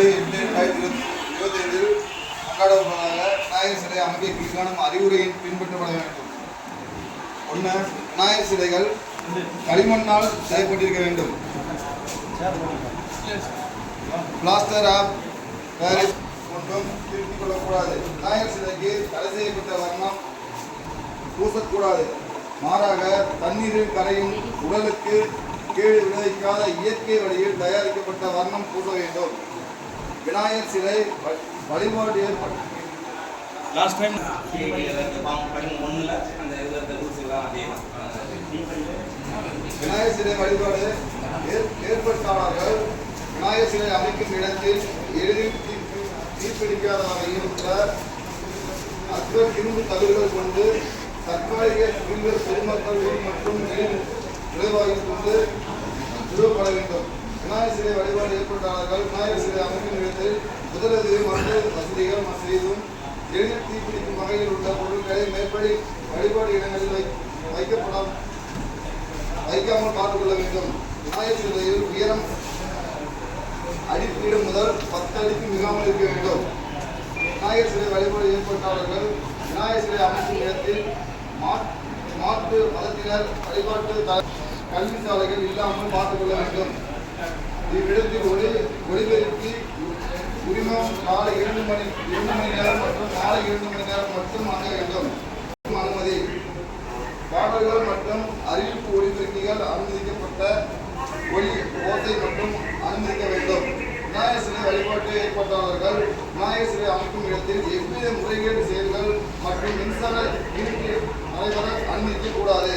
ரெண்டு எட்டு ரெண்டாயிரத்தி இருபத்தி இருபத்தி ஐந்தில் கொண்டாடப்படுவதாக விநாயகர் சிலை அமைக்க கீழ்காணும் அறிவுரையின் பின்பற்றப்பட வேண்டும். ஒன்று விநாயகர் சிலைகள் களிமண்ணால் செய்யப்பட்டிருக்க வேண்டும். பிளாஸ்டர் ஆப் பாரிஸ் கொண்டும் திருத்திக் கொள்ளக்கூடாது. விநாயகர் சிலைக்கு தடை செய்யப்பட்ட வர்ணம் பூசக்கூடாது. மாறாக தண்ணீரில் கரையும் உடலுக்கு கீழ் விளைவிக்காத இயற்கை வழியில் தயாரிக்கப்பட்ட வர்ணம் பூச வேண்டும். விநாயகர் சிலை வழிபாடு ஏற்பட்ட லாஸ்ட் டைம் ஒன்றில் அந்த இதில் இருக்க ரூல்ஸ் எல்லாம் அதே விநாயகர் சிலை வழிபாடு ஏற்- ஏற்பட்டாளர்கள் விநாயகர் சிலை அமைக்கும் இடத்தில் எளிதில் தீப்பிடிக்காத வகையில் உள்ள அக்பர் இரும்பு தகடுகள் கொண்டு தற்காலிக மீன்கள் பொதுமக்கள் மற்றும் விளைவாகிக் கொண்டு நிறுவப்பட வேண்டும். விநாயகர் சிலை வழிபாடு ஏற்பட்டாளர்கள் விநாயகர் சிலை அமைக்கும் முதலது முதலுதவி மருந்து வசதிகள் செய்தும் எளிதில் தீப்பிடிக்கும் வகையில் உள்ள பொருட்களை மேற்படி வழிபாடு இடங்களில் வை வைக்கப்படாமல் வைக்காமல் பார்த்துக்கொள்ள வேண்டும். விநாயகர் சிலையில் உயரம் அடிப்பீடு முதல் பத்து அடிக்கு மிகாமல் இருக்க வேண்டும். விநாயகர் சிலை வழிபாடு ஏற்பட்டாளர்கள் விநாயகர் சிலை அமைக்கும் இடத்தில் மாட்- மாற்று மதத்தினர் வழிபாட்டு த- கல்வி சாலைகள் இல்லாமல் பார்த்துக்கொள்ள வேண்டும். இவ்விடத்தில் ஒளி ஒளிபெருக்கி உரிமம் காலை இரண்டு மணி இரண்டு மணி நேரம் மற்றும் மாலை இரண்டு மணி நேரம் மட்டும் வாங்க வேண்டும். அனுமதி. பாடல்கள் மற்றும் அறிவிப்பு ஒளிபெருக்கிகள் அனுமதிக்கப்பட்ட ஒளி ஓசை மற்றும் அனுமதிக்க வேண்டும். விநாயகர் சிலை வழிபாட்டு ஏற்பாட்டாளர்கள் விநாயகர் சிலை அமைக்கும் இடத்தில் எவ்வித முறைகேடு செயல்கள் மற்றும் மின்சார இணைப்பு நடைபெற அனுமதிக்க கூடாது.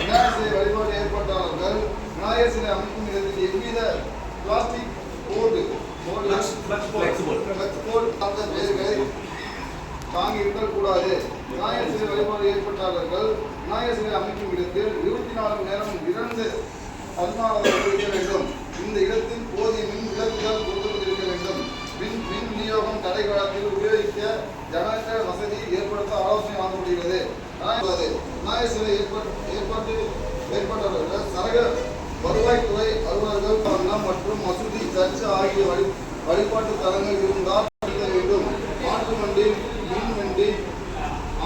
விநாயகர் சிலை வழிபாட்டு ஏற்பாட்டாளர்கள் விநாயகர் சிலை அமைக்கும் இடத்தில் எவ்வித பிளாஸ்டிக் போர்டு Flexible. போர்டு சார்ந்த பெயர்களை தாங்கி இருக்கக்கூடாது விநாயகர் சிலை வழிபாடு ஏற்பட்டாளர்கள் விநாயகர் சிலை அமைக்கும் இடத்தில் இருபத்தி நாலு மணி நேரம் இரண்டு பதினாறு இருக்க வேண்டும். இந்த இடத்தில் போதிய மின் விளக்குகள் பொருத்தப்பட்டிருக்க வேண்டும். மின் மின் விநியோகம் தடை காலத்தில் உபயோகிக்க ஜனக வசதி ஏற்படுத்த ஆலோசனை வழங்கப்படுகிறது விநாயகர் விநாயகர் சிலை ஏற்பாட்டு ஏற்பாட்டு ஏற்பட்டவர்கள் சரக வருவாய்த்துறை அலுவலர்கள் வண்ணம் மற்றும் மசூதி சர்ச் ஆகிய வழி வழிபாட்டு தலங்கள் இருந்தால் வேண்டும். மாட்டு வண்டி மின் வண்டி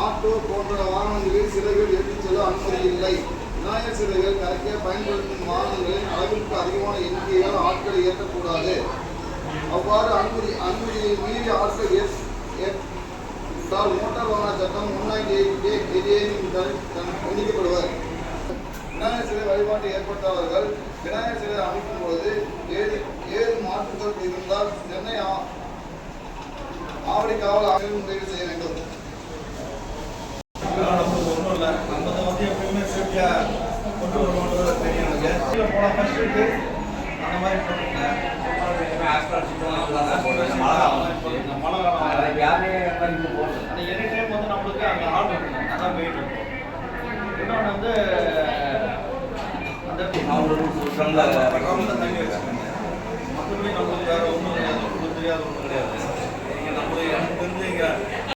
ஆட்டோ போன்ற வாகனங்களில் சிலைகள் எடுத்துச் செல்ல அனுமதி இல்லை. விநாயகர் சிலைகள் கரைக்க பயன்படுத்தும் வாகனங்களின் அளவிற்கு அதிகமான எண்ணிக்கையால் ஆட்களை ஏற்றக்கூடாது. அவ்வாறு அனுமதி அனுமதியை மீறி ஆட்கள் ஏற்றால் மோட்டார் வாகன சட்டம் முன்னாடி கண்டிக்கப்படுவர். விநாயகர் சிலை ஏற்பட்டவர்கள் விநாயகர் சிலை அமைக்கும் போது ஏது ஏது மாற்றுகள் இருந்தால் சென்னை ஆவடி காவல் ஆய்வு முடிவு செய்ய வேண்டும். ஒன்றும் இல்லை நம்ம வந்து எப்பயுமே சேஃப்டியாக கொண்டு வரணுன்றது தெரியும் எனக்கு போனால் ஃபர்ஸ்ட் இருக்கு. அந்த மாதிரி போட்டுருங்க எனி டைம் வந்து நம்மளுக்கு அங்கே ஆள் அதான் மெயின் இருக்கும் இன்னொன்று வந்து ड्रम लगाया